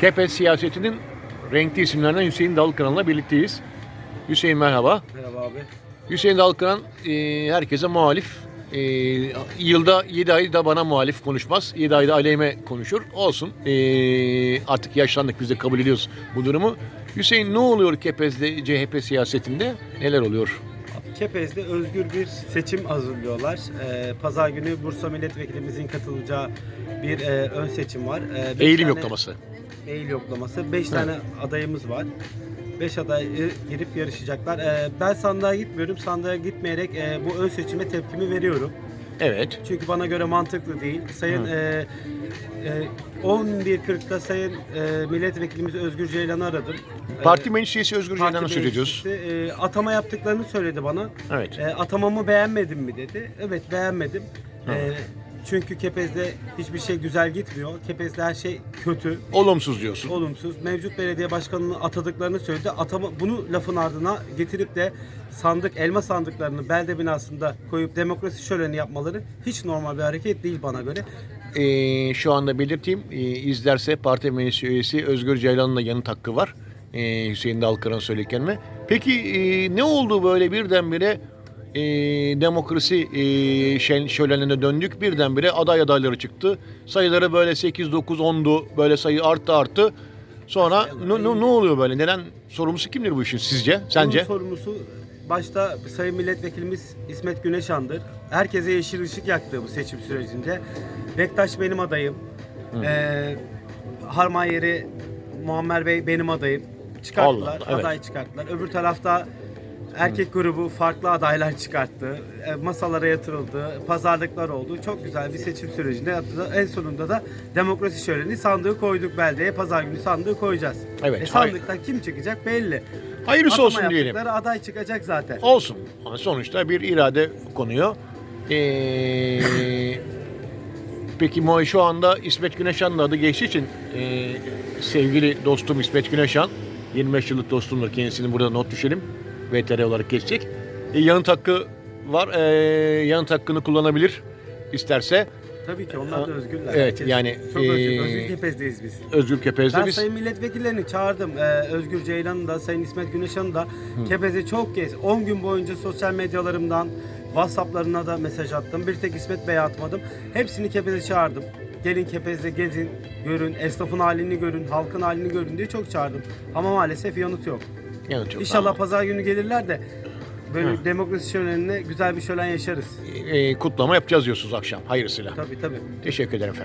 Kepez siyasetinin renkli isimlerinden Hüseyin Dalkıran'la birlikteyiz. Hüseyin merhaba. Merhaba abi. Hüseyin Dalkıran e, herkese muhalif. E, yılda 7 ayda bana muhalif konuşmaz. 7 ayda aleyhime konuşur. Olsun. E, artık yaşlandık biz de kabul ediyoruz bu durumu. Hüseyin ne oluyor Kepez'de CHP siyasetinde? Neler oluyor? Kepez'de özgür bir seçim hazırlıyorlar. Ee, Pazar günü Bursa milletvekilimizin katılacağı bir e, ön seçim var. Ee, beş Eğilim tane- yoklaması. Eğil yoklaması. 5 tane adayımız var. 5 aday e, girip yarışacaklar. Ee, ben sandığa gitmiyorum. Sandığa gitmeyerek e, bu ön seçime tepkimi veriyorum. Evet. Çünkü bana göre mantıklı değil. Sayın e, e, 11.40'da Sayın e, Milletvekilimiz Özgür Ceylan'ı aradım. Parti meclis üyesi Özgür Parti ediyoruz. meclisi, e, atama yaptıklarını söyledi bana. Evet. E, atamamı beğenmedin mi dedi. Evet beğenmedim. E, çünkü Kepez'de hiçbir şey güzel gitmiyor. Kepez'de her şey kötü, Olumsuz diyorsun. olumsuz. Mevcut belediye başkanının atadıklarını söyledi. Atama, bunu lafın ardına getirip de sandık, elma sandıklarını belde binasında koyup demokrasi şöleni yapmaları hiç normal bir hareket değil bana göre. Ee, şu anda belirteyim. Ee, izlerse parti meclis üyesi Özgür Ceylan'ın da yanıt hakkı var. Ee, Hüseyin Dalkıran söylediklerine. Peki e, ne oldu böyle birdenbire e, demokrasi e, şen- şölenine döndük. Birdenbire aday adayları çıktı. Sayıları böyle 8, 9, 10'du. Böyle sayı arttı arttı. Sonra ne, ne, ne oluyor böyle? Neden? Sorumlusu kimdir bu işin sizce? Sence? Bunun sorumlusu başta Sayın Milletvekilimiz İsmet Güneşan'dır. Herkese yeşil ışık yaktı bu seçim sürecinde. Bektaş benim adayım. Ee, Harman yeri Muammer Bey benim adayım. Çıkarttılar, Allah, evet. aday çıkarttılar. Öbür tarafta erkek grubu farklı adaylar çıkarttı. E, masalara yatırıldı, pazarlıklar oldu. Çok güzel bir seçim sürecinde. En sonunda da demokrasi şöleni sandığı koyduk beldeye. Pazar günü sandığı koyacağız. Evet, E, sandıktan kim çıkacak belli. Hayırlısı Atama olsun diyelim. aday çıkacak zaten. Olsun. Sonuçta bir irade konuyor. Ee, peki Mo şu anda İsmet Güneşan'ın adı geçtiği için e, sevgili dostum İsmet Güneşan 25 yıllık dostumdur kendisini burada not düşelim. VTR olarak geçecek. E, yanıt hakkı var. E, yanıt hakkını kullanabilir isterse. Tabii ki onlar da özgürler. Evet, Herkes yani, çok özgür. ee, Özgür Kepez'deyiz biz. Özgür Kepez'de Ben biz sayın milletvekillerini çağırdım. Ee, Özgür Ceylan'ı da, Sayın İsmet Güneşan'ı da Kepez'e çok kez 10 gün boyunca sosyal medyalarımdan, Whatsapp'larına da mesaj attım. Bir tek İsmet Bey'e atmadım. Hepsini Kepez'e çağırdım. Gelin Kepez'de gezin, görün, esnafın halini görün, halkın halini görün diye çok çağırdım. Ama maalesef yanıt yok. Yanıt yok. İnşallah Tamam. pazar günü gelirler de böyle Hı. demokrasi şölenine güzel bir şölen yaşarız. E, kutlama yapacağız diyorsunuz akşam. Hayırlısıyla. Tabii tabii. Teşekkür ederim efendim.